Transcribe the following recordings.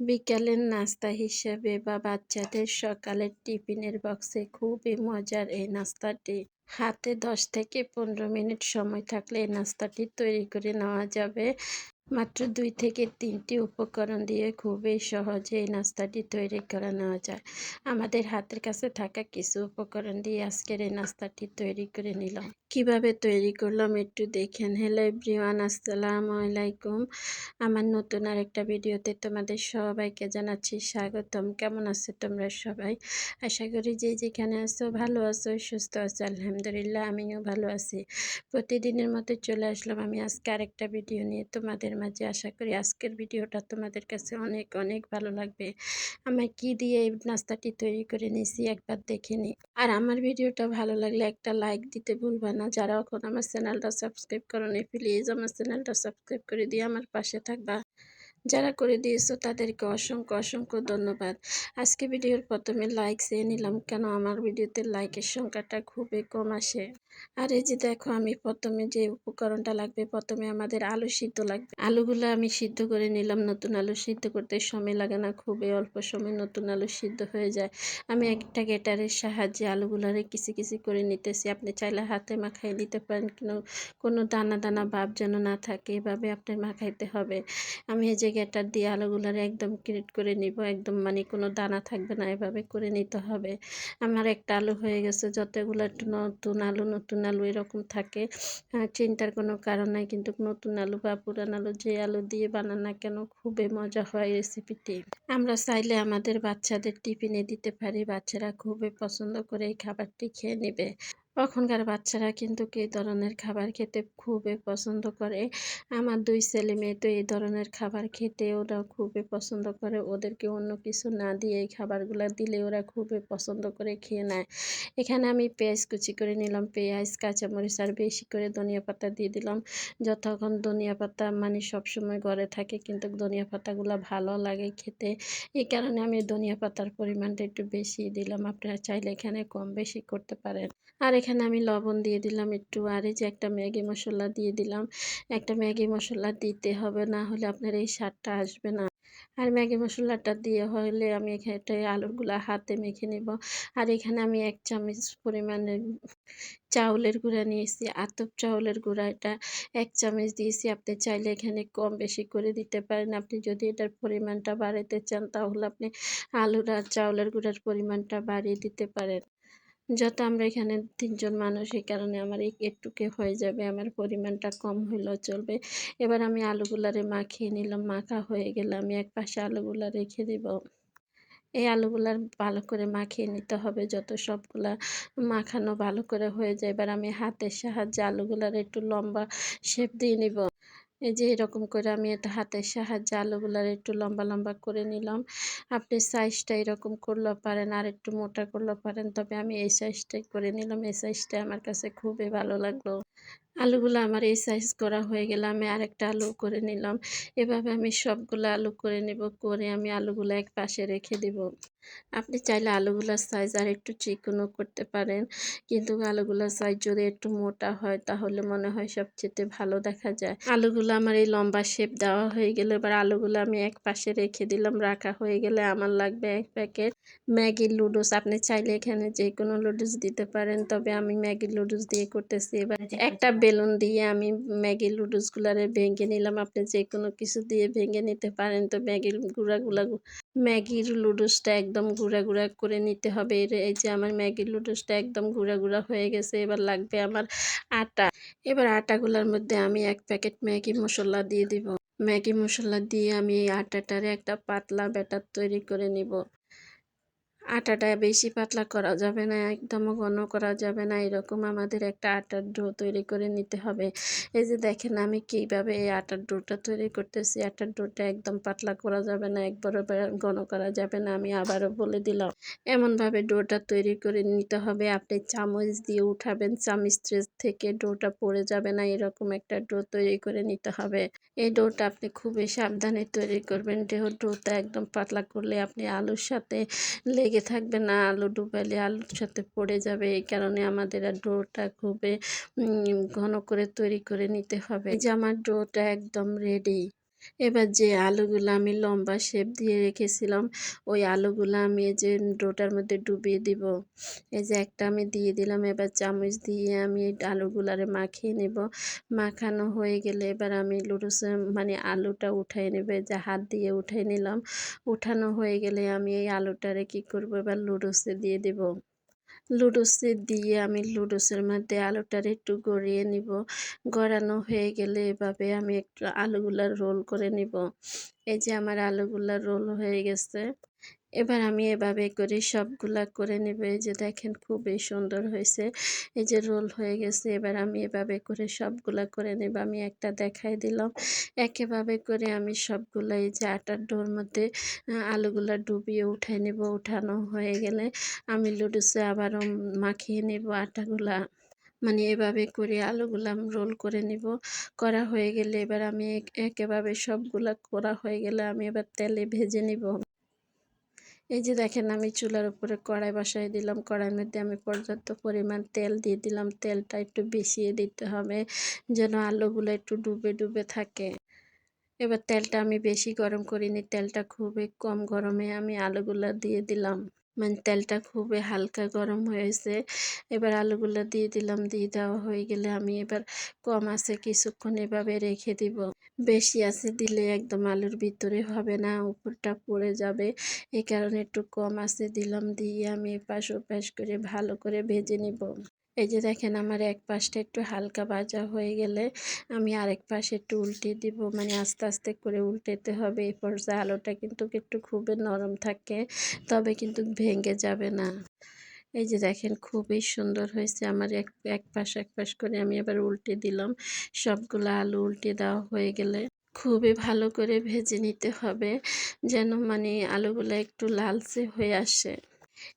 বিকালের নাস্তা হিসেবে বা বাচ্চাদের সকালের টিফিনের বক্সে খুবই মজার এই নাস্তাটি। হাতে দশ থেকে পনেরো মিনিট সময় থাকলে এই নাস্তাটি তৈরি করে নেওয়া যাবে। মাত্র দুই থেকে তিনটি উপকরণ দিয়ে খুবই সহজে এই নাস্তাটি তৈরি করে নেওয়া যায়। আমাদের হাতের কাছে থাকা কিছু উপকরণ দিয়ে আজকের এই নাস্তাটি তৈরি করে নিলাম। কীভাবে তৈরি করলাম একটু দেখেন। হ্যালো এভরিওয়ান, আসসালামু আলাইকুম। আমার নতুন আর একটা ভিডিওতে তোমাদের সবাইকে জানাচ্ছি স্বাগতম। কেমন আছো তোমরা সবাই? আশা করি যে যেখানে আছো ভালো আছো, সুস্থ আছো, আলহামদুলিল্লাহ, আমিও ভালো আছি। প্রতিদিনের মতো চলে আসলাম আমি আজকে আরেকটা ভিডিও নিয়ে তোমাদের মাঝে আশা করি আজকের ভিডিওটা তোমাদের কাছে অনেক অনেক ভালো লাগবে। আমি কি দিয়ে এই নাস্তাটি তৈরি করে নিয়েছি একবার দেখে নিই। আর আমার ভিডিওটা ভালো লাগলে একটা লাইক দিতে ভুলবা না। যারা এখন আমার চ্যানেলটা সাবস্ক্রাইব করো প্লিজ আমার চ্যানেলটা সাবস্ক্রাইব করে দিয়ে আমার পাশে থাকবা। যারা করে দিয়েছ তাদেরকে অসংখ্য অসংখ্য ধন্যবাদ। আজকে ভিডিওর প্রথমে লাইক চেয়ে নিলাম কেন আমার ভিডিওতে লাইকের সংখ্যাটা খুবই কম আসে। আর এই যে দেখো আমি প্রথমে যে উপকরণটা লাগবে, প্রথমে আমাদের আলু সিদ্ধ লাগবে। আলুগুলো আমি সিদ্ধ করে নিলাম, নতুন আলু সিদ্ধ করতে সময় লাগে না, খুবই অল্প সময় নতুন আলু সিদ্ধ হয়ে যায়। আমি একটা গেটারের সাহায্যে আলুগুলারে কিসি কিসি করে নিতেছি। আপনি চাইলে হাতে মাখাই নিতে পারেন, কোনো কোনো দানা দানা ভাব যেন না থাকে, এভাবে আপনি মাখাইতে হবে। আমি এই যে গেটার দিয়ে আলুগুলারে একদম ক্রিট করে নিব, একদম মানে কোনো দানা থাকবে না, এভাবে করে নিতে হবে। আমার একটা আলু হয়ে গেছে, যতগুলো নতুন আলু নতুন আলু এরকম থাকে চিন্তার কোনো কারণ নাই, কিন্তু নতুন আলু বা পুরান আলু যে আলু দিয়ে বানান না কেন, খুবই মজা হয় রেসিপিটি আমরা চাইলে আমাদের বাচ্চাদের টিফিনে দিতে পারি, বাচ্চারা খুবই পছন্দ করে এই খাবারটি খেয়ে নেবে। এখনকার বাচ্চারা কিন্তু এই ধরনের খাবার খেতে খুবই পছন্দ করে? আমার দুই ছেলে মেয়ে তো এই ধরনের খাবার খেতে ওরা খুবই পছন্দ করে। ওদেরকে অন্য কিছু না দিয়ে এই খাবারগুলো দিলে ওরা খুবই পছন্দ করে খেয়ে নেয়। এখানে আমি পেঁয়াজ কুচি করে নিলাম, পেঁয়াজ, কাঁচামরিচ আর বেশি করে ধনিয়া পাতা দিয়ে দিলাম। যতক্ষণ ধনিয়া পাতা মানে সবসময় ঘরে থাকে কিন্তু ধনিয়া পাতাগুলো ভালো লাগে খেতে। এই কারণে আমি ধনিয়া পাতার পরিমাণটা একটু বেশি দিলাম। আপনারা চাইলে এখানে কম বেশি করতে পারেন। আর এখানে আমি লবণ দিয়ে দিলাম একটু, আর এই যে একটা ম্যাগি মশলা দিয়ে দিলাম। একটা ম্যাগি মশলা দিতে হবে, না হলে আপনার এই স্বাদটা আসবে না। আর ম্যাগি মশলাটা দিয়ে হলে আমি এখানে আলুগুলা হাতে মেখে নেব। আর এখানে আমি এক চামচ পরিমাণে চাউলের গুঁড়া নিয়েছি, আতপ চাউলের গুঁড়া এটা এক চামচ দিয়েছি। আপনি চাইলে এখানে কম বেশি করে দিতে পারেন। আপনি যদি এটার পরিমাণটা বাড়াতে চান, তাহলে আপনি আলুর আর চাউলের গুঁড়ার পরিমাণটা বাড়িয়ে দিতে পারেন। যত আমরা এখানে তিনজন মানুষ, এই কারণে আমার একটুকে হয়ে যাবে, আমার পরিমাণটা কম হইলেও চলবে। এবার আমি আলুগুলারে মাখিয়ে নিলাম, মাখা হয়ে গেলে আমি এক পাশে আলুগুলা রেখে দেব। এই আলুগুলার ভালো করে মাখিয়ে নিতে হবে, যত সবগুলা মাখানো ভালো করে হয়ে যায়। এবার আমি হাতের সাহায্যে আলুগুলার একটু লম্বা শেপ দিয়ে নিব। এই যে এরকম করে আমি এটা হাতের সাহায্যে আলুগুলার একটু লম্বা লম্বা করে নিলাম। আপনি সাইজটা এরকম করলেও পারেন, আর একটু মোটা করলেও পারেন, তবে আমি এই সাইজটাই করে নিলাম। এই সাইজটা আমার কাছে খুবই ভালো লাগল। আলুগুলো আমার এই সাইজ করা হয়ে গেলে আমি আরেকটা আলু করে নিলাম। এভাবে আমি সবগুলো আলু করে নেব, করে আমি আলুগুলো এক পাশে রেখে দিব। আপনি চাইলে আলুগুলোর সাইজ আর একটু চিকনও করতে পারেন। কিন্তু আলুগুলোর সাইজ যদি একটু মোটা হয় তাহলে মনে হয় সবচেয়ে ভালো দেখা যায়। আলুগুলো আমার এই লম্বা শেপ দেওয়া হয়ে গেলে। এবার আলুগুলো আমি এক পাশে রেখে দিলাম। রাখা হয়ে গেলে আমার লাগবে এক প্যাকেট ম্যাগি লুডুস আপনি চাইলে এখানে যে কোনো লুডুস দিতে পারেন। তবে আমি ম্যাগি লুডুস দিয়ে করতেছি। এবার একটা বেলুন দিয়ে আমি ম্যাগি লুডুসগুলারে ভেঙে নিলাম। আপনি যে কোনো কিছু দিয়ে ভেঙে নিতে পারেন। তো ম্যাগির গুঁড়াগুলা ম্যাগির লুডুসটা একদম গুঁড়া গুঁড়া করে নিতে হবে। এই যে আমার ম্যাগির লুডুসটা একদম গুঁড়া গুঁড়া হয়ে গেছে, এবার লাগবে আমার আটা। এবার আটাগুলোর মধ্যে আমি এক প্যাকেট ম্যাগি মশলা দিয়ে দিব। ম্যাগি মশলা দিয়ে আমি এই আটাটারে একটা পাতলা ব্যাটার তৈরি করে নিব। আটাটা বেশি পাতলা করা যাবে না একদম ঘন করা যাবে না। এরকম আমাদের একটা আটার ডো তৈরি করে নিতে হবে। এই যে দেখেন আমি কীভাবে এই আটার ডোটা তৈরি করতেছি। আটার ডোটা একদম পাতলা করা যাবে না একবার ঘন করা যাবে না, আমি আবারও বলে দিলাম। এমনভাবে ডোটা তৈরি করে নিতে হবে। আপনি চামচ দিয়ে উঠাবেন, চামচ থেকে ডোটা পড়ে যাবে না, এরকম একটা ডো তৈরি করে নিতে হবে। এই ডোটা আপনি খুবই সাবধানে তৈরি করবেন। ডোটা একদম পাতলা করলে আপনি আলুর সাথে লেগে লেগে থাকবে না আলু ডুবালে আলুর সাথে পড়ে যাবে, এই কারণে আমাদের আর ডোটা খুবই ঘন করে তৈরি করে নিতে হবে। যে আমার ডোটা একদম রেডি এবার যে আলুগুলো আমি লম্বা শেপ দিয়ে রেখেছিলাম, ওই আলুগুলো আমি এই যে ডোটার মধ্যে ডুবিয়ে দিব। এই যে একটা আমি দিয়ে দিলাম, এবার চামচ দিয়ে আমি এই আলুগুলারে মাখিয়ে নেব। মাখানো হয়ে গেলে এবার আমি লুডুস মানে আলুটা উঠাই নেবে যে হাত দিয়ে উঠাই নিলাম। উঠানো হয়ে গেলে আমি এই আলুটারে কি করব? এবার লুডুসে দিয়ে দেব। লুডুসে দিয়ে আমি লুডোসের মধ্যে আলুটার একটু গড়িয়ে নিব। গড়ানো হয়ে গেলে এভাবে আমি একটু আলুগুলা রোল করে নিব। এই যে আমার আলুগুলা রোল হয়ে গেছে। এবার আমি এভাবে করে সবগুলা করে নেব। এই যে দেখেন খুবই সুন্দর হয়েছে। এই যে রোল হয়ে গেছে। এবার আমি এভাবে করে সবগুলা করে নেব। আমি একটা দেখাই দিলাম। একেভাবে করে আমি সবগুলা এই যে আটার ডোর মধ্যে আলুগুলা ডুবিয়ে উঠাই নেব। উঠানো হয়ে গেলে আমি লুডুসে আবারও মাখিয়ে নেব আটাগুলা। মানে এভাবে করে আলুগুলা রোল করে নিব। করা হয়ে গেলে এবার আমি একেভাবে সবগুলা করা হয়ে গেলে আমি এবার তেলে ভেজে নিব। এই যে দেখেন, আমি চুলার উপরে কড়াই বসাই দিলাম। কড়াইয়ের মধ্যে আমি পর্যাপ্ত পরিমাণ তেল দিয়ে দিলাম। তেলটা একটু বেশিয়ে দিতে হবে যেন আলুগুলো একটু ডুবে ডুবে থাকে। এবার তেলটা আমি বেশি গরম করিনি। তেলটা খুবই কম গরমে আমি আলুগুলো দিয়ে দিলাম। মানে তেলটা খুবই হালকা গরম হয়েছে। এবার আলুগুলো দিয়ে দিলাম। দিয়ে দেওয়া হয়ে গেলে আমি এবার কম আছে কিছুক্ষণ এভাবে রেখে দিব। বেশি আছে দিলে একদম আলুর ভিতরে হবে না, উপরটা পড়ে যাবে। এই কারণে একটু কম আছে দিলাম, দিয়ে আমি এপাশ ওপাশ করে ভালো করে ভেজে নিব। এই যে দেখেন আমার এক পাশটা একটু হালকা ভাজা হয়ে গেলে আমি আরেক পাশে একটু উল্টে দিব। মানে আস্তে আস্তে করে উল্টেতে হবে, এই পর্যায়ে আলুটা কিন্তু একটু খুবই নরম থাকে, তবে কিন্তু ভেঙে যাবে না। এই যে দেখেন খুবই সুন্দর হয়েছে। আমার এক এক পাশ এক পাশ করে আমি আবার উল্টে দিলাম। সবগুলো আলু উল্টে দেওয়া হয়ে গেলে খুবই ভালো করে ভেজে নিতে হবে যেন মানে আলুগুলো একটু লালচে হয়ে আসে।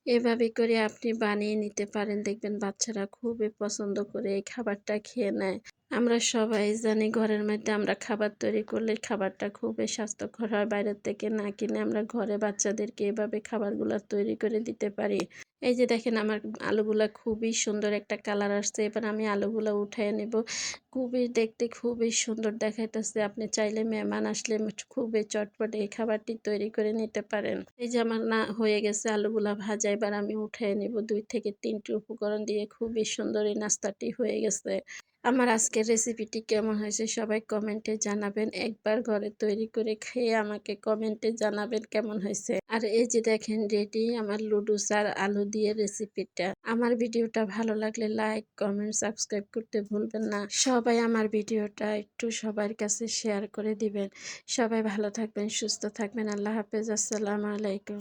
এভাবে করে আপনি বানিয়ে নিতে পারেন। দেখবেন বাচ্চারা খুবই পছন্দ করে এই খাবারটা খেয়ে নেয়। আমরা সবাই জানি ঘরের মধ্যে আমরা খাবার তৈরি করলে খাবারটা খুবই স্বাস্থ্যকর হয়। বাইরের থেকে না কিনে আমরা ঘরে বাচ্চাদেরকে এভাবে খাবারগুলো তৈরি করে দিতে পারি। এই যে দেখেন আমার আলুগুলা খুবই সুন্দর একটা কালার আসছে। এবার আমি আলুগুলা উঠিয়ে নেব। খুবই দেখতে খুবই সুন্দর দেখাইতেছে। আপনি চাইলে মেহমান আসলে খুবই চটপট এই খাবারটি তৈরি করে নিতে পারেন। এই যে আমার না হয়ে গেছে আলুগুলা ভাজা। এবার আমি উঠিয়ে নেব দুই থেকে তিনটি উপকরণ দিয়ে। খুবই সুন্দর এই নাস্তাটি হয়ে গেছে। আমার আজকের রেসিপিটি কেমন হয়েছে সবাই কমেন্টে জানাবেন। একবার ঘরে তৈরি করে খেয়ে আমাকে কমেন্টে জানাবেন কেমন হয়েছে। আর এই যে দেখেন রেডি আমার লুডুস আর আলু দিয়ে রেসিপিটা আমার ভিডিওটা ভালো লাগলে লাইক কমেন্ট সাবস্ক্রাইব করতে ভুলবেন না। সবাই আমার ভিডিওটা একটু সবার কাছে শেয়ার করে দিবেন। সবাই ভালো থাকবেন, সুস্থ থাকবেন। আল্লাহ হাফেজ। আসসালামু আলাইকুম।